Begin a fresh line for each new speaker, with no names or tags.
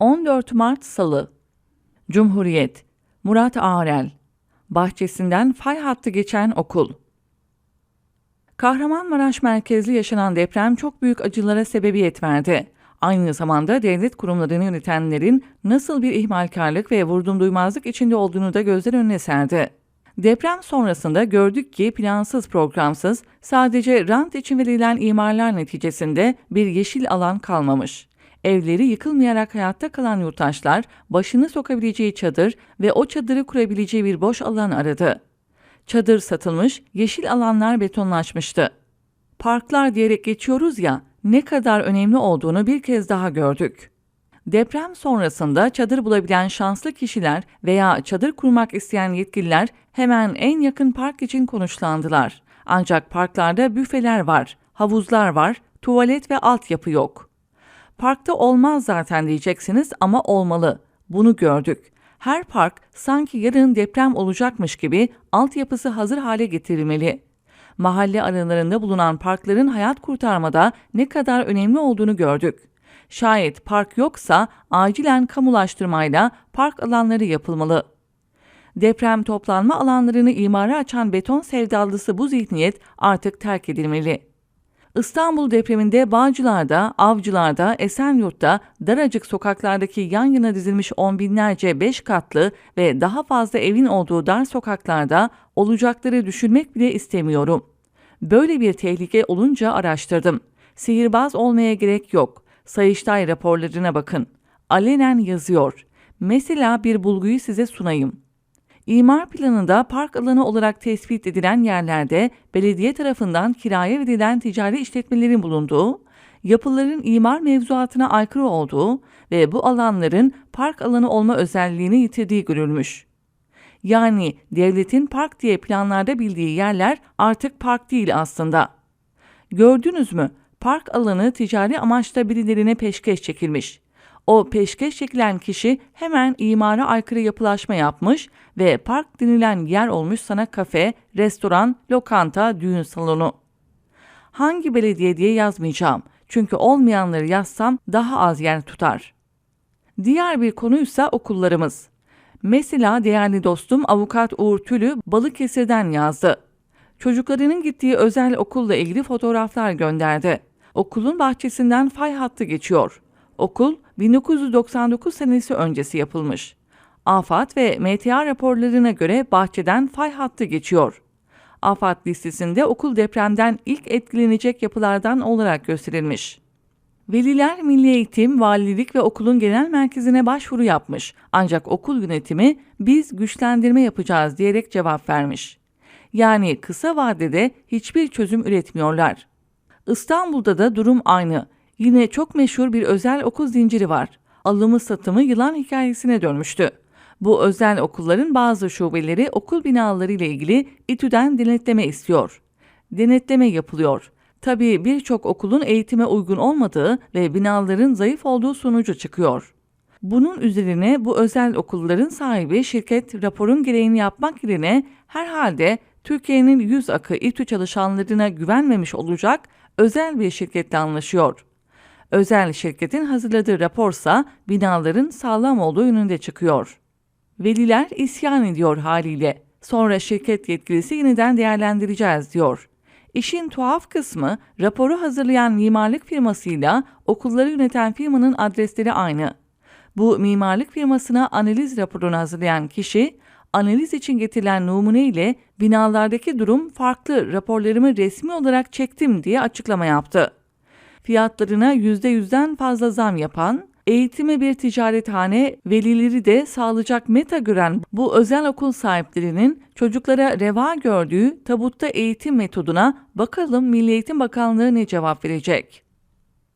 14 Mart Salı Cumhuriyet Murat Ağrel Bahçesinden fay hattı geçen okul Kahramanmaraş merkezli yaşanan deprem çok büyük acılara sebebiyet verdi. Aynı zamanda devlet kurumlarını yönetenlerin nasıl bir ihmalkarlık ve vurdum duymazlık içinde olduğunu da gözler önüne serdi. Deprem sonrasında gördük ki plansız programsız sadece rant için verilen imarlar neticesinde bir yeşil alan kalmamış. Evleri yıkılmayarak hayatta kalan yurttaşlar başını sokabileceği çadır ve o çadırı kurabileceği bir boş alan aradı. Çadır satılmış, yeşil alanlar betonlaşmıştı. Parklar diyerek geçiyoruz ya, ne kadar önemli olduğunu bir kez daha gördük. Deprem sonrasında çadır bulabilen şanslı kişiler veya çadır kurmak isteyen yetkililer hemen en yakın park için konuşlandılar. Ancak parklarda büfeler var, havuzlar var, tuvalet ve altyapı yok. Parkta olmaz zaten diyeceksiniz ama olmalı. Bunu gördük. Her park sanki yarın deprem olacakmış gibi altyapısı hazır hale getirilmeli. Mahalle aralarında bulunan parkların hayat kurtarmada ne kadar önemli olduğunu gördük. Şayet park yoksa acilen kamulaştırmayla park alanları yapılmalı. Deprem toplanma alanlarını imara açan beton sevdalısı bu zihniyet artık terk edilmeli. İstanbul depreminde Bağcılar'da, Avcılar'da, Esenyurt'ta, daracık sokaklardaki yan yana dizilmiş on binlerce beş katlı ve daha fazla evin olduğu dar sokaklarda olacakları düşünmek bile istemiyorum. Böyle bir tehlike olunca araştırdım. Sihirbaz olmaya gerek yok. Sayıştay raporlarına bakın. Alenen yazıyor. Mesela bir bulguyu size sunayım. İmar planında park alanı olarak tespit edilen yerlerde belediye tarafından kiraya verilen ticari işletmelerin bulunduğu, yapıların imar mevzuatına aykırı olduğu ve bu alanların park alanı olma özelliğini yitirdiği görülmüş. Yani devletin park diye planlarda bildiği yerler artık park değil aslında. Gördünüz mü? Park alanı ticari amaçla birilerine peşkeş çekilmiş. O peşkeş çekilen kişi hemen imara aykırı yapılaşma yapmış ve park denilen yer olmuş sana kafe, restoran, lokanta, düğün salonu. Hangi belediye diye yazmayacağım. Çünkü olmayanları yazsam daha az yer tutar. Diğer bir konuysa okullarımız. Mesela değerli dostum avukat Uğur Tülü Balıkesir'den yazdı. Çocuklarının gittiği özel okulla ilgili fotoğraflar gönderdi. Okulun bahçesinden fay hattı geçiyor. Okul 1999 senesi öncesi yapılmış. AFAD ve MTA raporlarına göre bahçeden fay hattı geçiyor. AFAD listesinde okul depremden ilk etkilenecek yapılardan olarak gösterilmiş. Veliler Milli Eğitim, Valilik ve okulun genel merkezine başvuru yapmış. Ancak okul yönetimi biz güçlendirme yapacağız diyerek cevap vermiş. Yani kısa vadede hiçbir çözüm üretmiyorlar. İstanbul'da da durum aynı. Yine çok meşhur bir özel okul zinciri var. Alımı satımı yılan hikayesine dönmüştü. Bu özel okulların bazı şubeleri okul binaları ile ilgili İTÜ'den denetleme istiyor. Denetleme yapılıyor. Tabii birçok okulun eğitime uygun olmadığı ve binaların zayıf olduğu sonucu çıkıyor. Bunun üzerine bu özel okulların sahibi şirket raporun gereğini yapmak yerine herhalde Türkiye'nin yüz akı İTÜ çalışanlarına güvenmemiş olacak özel bir şirketle anlaşıyor. Özel şirketin hazırladığı raporsa binaların sağlam olduğu yönünde çıkıyor. Veliler isyan ediyor haliyle. Sonra şirket yetkilisi yeniden değerlendireceğiz diyor. İşin tuhaf kısmı raporu hazırlayan mimarlık firmasıyla okulları yöneten firmanın adresleri aynı. Bu mimarlık firmasına analiz raporunu hazırlayan kişi, analiz için getirilen numune ile binalardaki durum farklı raporlarımı resmi olarak çektim diye açıklama yaptı. Fiyatlarına %100'den fazla zam yapan, eğitime bir ticarethane, velileri de sağlayacak meta gören bu özel okul sahiplerinin çocuklara reva gördüğü tabutta eğitim metoduna bakalım Milli Eğitim Bakanlığı ne cevap verecek?